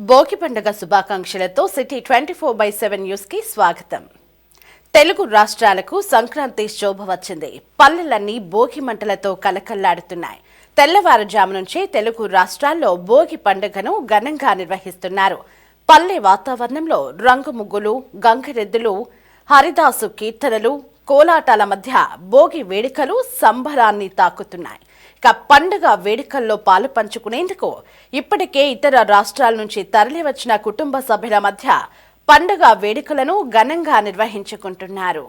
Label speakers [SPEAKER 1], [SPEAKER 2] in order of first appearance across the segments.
[SPEAKER 1] భోగి పండుగ శుభాకాంక్షలతో city twenty four by seven న్యూస్కి స్వాగతం. తెలుగు రాష్ట్రాలకు సంక్రాంతి శోభ వచ్చింది. పల్లెలన్నీ భోగి మంటలతో కలకల్లాడుతున్నాయి. తెల్లవారుజాము నుంచే తెలుగు రాష్ట్రాల్లో భోగి పండుగను ఘనంగా నిర్వహిస్తున్నారు. పల్లె వాతావరణంలో రంగు ముగ్గులు గంగరెద్దులు హరిదాసు కీర్తనలు కోలాటాల మధ్య భోగి వేడుకలు సంబరాన్ని తాకుతున్నాయి. ఇక పండుగ వేడుకల్లో పాలు పంచుకునేందుకు ఇప్పటికే ఇతర రాష్ట్రాల నుంచి తరలివచ్చిన కుటుంబ సభ్యుల మధ్య పండుగ వేడుకలను ఘనంగా నిర్వహించుకుంటున్నారు.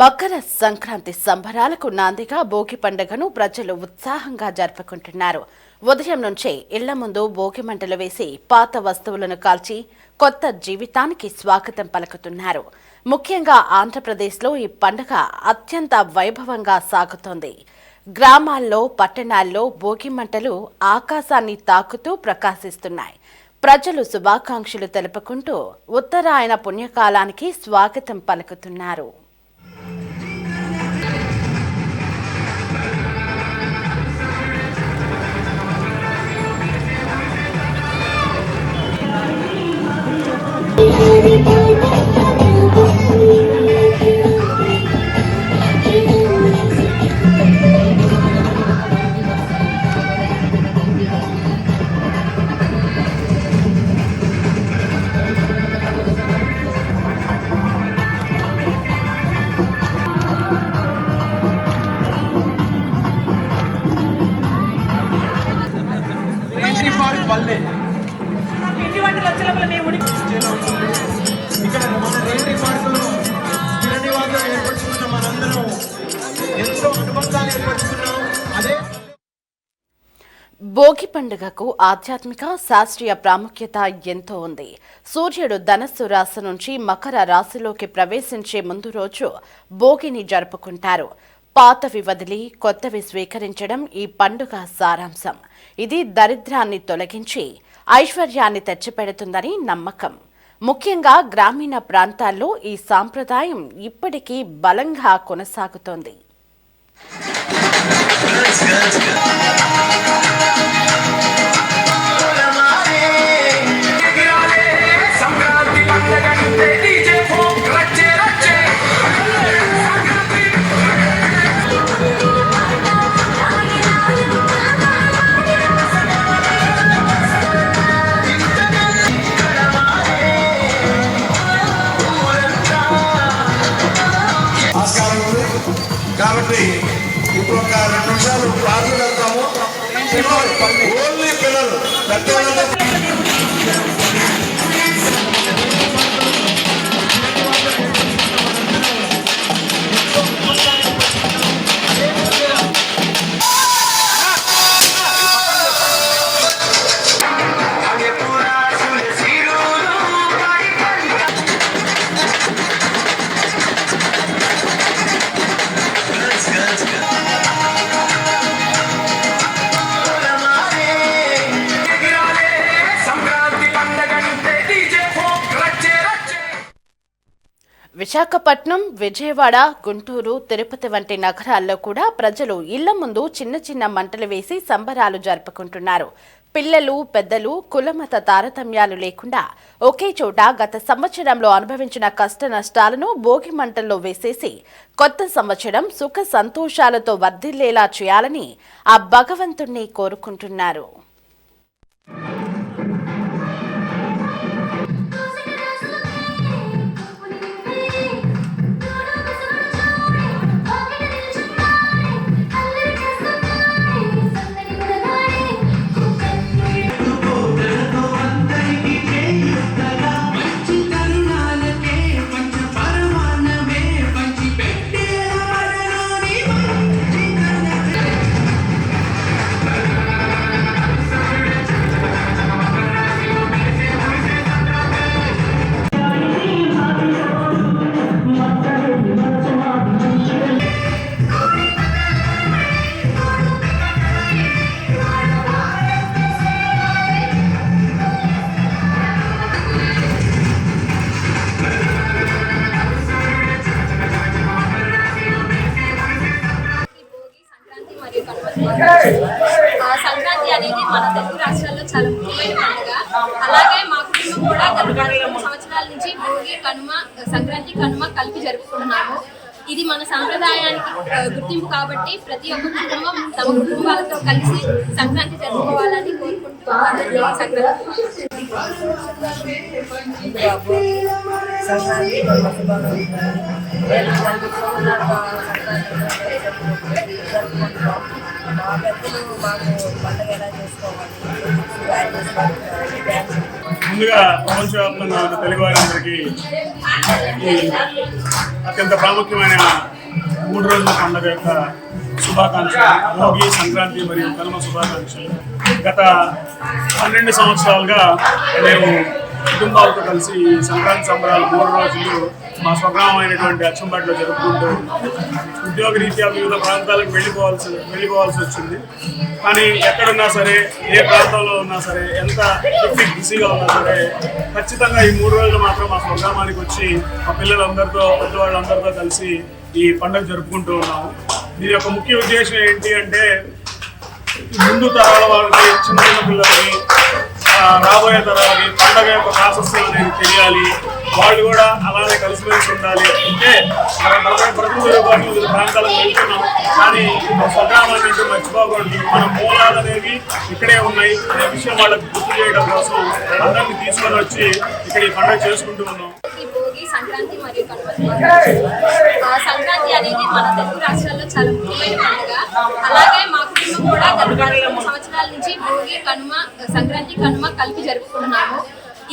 [SPEAKER 1] మకర సంక్రాంతి సంబరాలకు నాందిగా భోగి పండుగను ప్రజలు ఉత్సాహంగా జరుపుకుంటున్నారు. ఉదయం నుంచే ఇళ్ళ ముందు భోగి మంటలు వేసి పాత వస్తువులను కాల్చి కొత్త జీవితానికి స్వాగతం పలుకుతున్నారు. ముఖ్యంగా ఆంధ్రప్రదేశ్లో ఈ పండుగ అత్యంత వైభవంగా సాగుతోంది. గ్రామాల్లో పట్టణాల్లో భోగి మంటలు ఆకాశాన్ని తాకుతూ ప్రకాశిస్తున్నాయి. ప్రజలు శుభాకాంక్షలు తెలుపుకుంటూ ఉత్తరాయణ పుణ్యకాలానికి స్వాగతం పలుకుతున్నారు. భోగి పండుగకు ఆధ్యాత్మిక శాస్త్రీయ ప్రాముఖ్యత ఎంతో ఉంది. సూర్యుడు ధనస్సు రాశి నుంచి మకర రాశిలోకి ప్రవేశించే ముందు రోజు భోగిని జరుపుకుంటారు. పాతవి వదిలి కొత్తవి స్వీకరించడం ఈ పండుగ సారాంశం. ఇది దరిద్రాన్ని తొలగించి ఐశ్వర్యాన్ని తెచ్చిపెడుతుందని నమ్మకం. ముఖ్యంగా గ్రామీణ ప్రాంతాల్లో ఈ సాంప్రదాయం ఇప్పటికీ బలంగా కొనసాగుతోంది.
[SPEAKER 2] కాబట్టి ఇప్పుడు ఒక రెండు నిమిషాలు ప్రార్థన చేద్దాము. ఓన్లీ పిల్లలు పెద్దవాళ్ళంతా
[SPEAKER 1] విశాఖపట్నం విజయవాడ గుంటూరు తిరుపతి వంటి నగరాల్లో కూడా ప్రజలు ఇళ్ళ ముందు చిన్న చిన్న మంటలు వేసి సంబరాలు జరుపుకుంటున్నారు. పిల్లలు పెద్దలు కులమత తారతమ్యాలు లేకుండా ఒకే చోట గత సంవత్సరంలో అనుభవించిన కష్ట నష్టాలను భోగి మంటల్లో వేసేసి కొత్త సంవత్సరం సుఖ సంతోషాలతో వర్ధిల్లేలా చేయాలని ఆ భగవంతుణ్ణి కోరుకుంటున్నారు.
[SPEAKER 3] సంక్రాంతి అనేది మన తెలుగు రాష్ట్రాల్లో చాలా ముఖ్యమైన పండుగ. అలాగే మా కుటుంబం కూడా గత సంవత్సరాల నుంచి భోగి కనుమ సంక్రాంతి కనుమ కలిపి జరుపుకుంటున్నాము. ఇది మన సాంప్రదాయానికి గుర్తింపు కాబట్టి ప్రతి ఒక్క కుటుంబం తమ కుటుంబాలతో కలిసి సంక్రాంతి జరుపుకోవాలని కోరుకుంటున్నాను
[SPEAKER 4] మా పెద్దలు మాకు పండుగ ఎలా చేసుకోవాలి
[SPEAKER 5] ముందుగా ప్రపంచవ్యాప్తంగా ఉన్న తెలుగు వారందరికీ. అత్యంత ప్రాముఖ్యమైన మూడు రోజుల పండుగ యొక్క శుభాకాంక్షలు. భోగి సంక్రాంతి మరియు కనుమ శుభాకాంక్షలు. గత పన్నెండు సంవత్సరాలుగా మేము కుటుంబాలతో కలిసి ఈ సంక్రాంతి సంబరాలు మూడు రోజులు మా స్వగ్రామం అయినటువంటి అచ్చంపేటలో జరుపుకుంటూ ఉద్యోగరీత్యా ఉద్యోగ రీత్యా వివిధ ప్రాంతాలకు వెళ్ళిపోవాల్సి వెళ్ళిపోవాల్సి వచ్చింది. కానీ ఎక్కడున్నా సరే ఏ ప్రాంతంలో ఉన్నా సరే ఎంత హెక్టిక్ బిజీగా ఉన్నా సరే ఖచ్చితంగా ఈ మూడు రోజులు మాత్రం మా స్వగ్రామానికి వచ్చి మా పిల్లలందరితో పెద్దవాళ్ళందరితో కలిసి ఈ పండుగ జరుపుకుంటూ ఉన్నాము. దీని యొక్క ముఖ్య ఉద్దేశం ఏంటి అంటే ముందు తరాల వాళ్ళకి చిన్న చిన్న పిల్లలకి రాబోయే తరాలకి పండగ యొక్క ప్రాసెస్ అనేది తెలియాలి. వాళ్ళు కూడా అలానే కలిసిమెలిసి ఉండాలి. అంటే మనం నలభై ప్రతినిధులు పాటు వివిధ ప్రాంతాలకు వెళ్తున్నాం. కానీ స్వగ్రామాన్ని అంటే మర్చిపోకూడదు. మన మూలాలు అనేవి ఇక్కడే ఉన్నాయి. అనే విషయం వాళ్ళకి గుర్తు చేయడం కోసం అందరినీ తీసుకొని వచ్చి ఇక్కడ ఈ పండుగ చేసుకుంటూ ఉన్నాం.
[SPEAKER 3] సంక్రాంతి మరియు సంక్రాంతి అనేది మన తెలుగు రాష్ట్రాల్లో చాలా ముఖ్యమైన పండుగ. అలాగే మా మేము కూడా గత రెండు సంవత్సరాల నుంచి భోగి కనుమ సంక్రాంతి కనుమ కలిపి జరుపుకుంటున్నాము.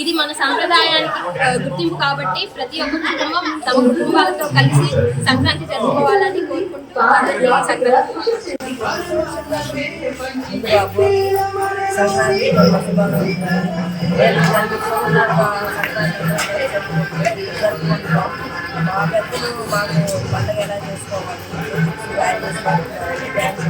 [SPEAKER 3] ఇది మన సాంప్రదాయానికి గుర్తింపు కాబట్టి ప్రతి ఒక్క కుటుంబం తమ కుటుంబాలతో కలిసి సంక్రాంతి జరుపుకోవాలని
[SPEAKER 4] కోరుకుంటున్నాము. మా పెద్దలు మాకు పండుగ ఎలా చేసుకోవాలి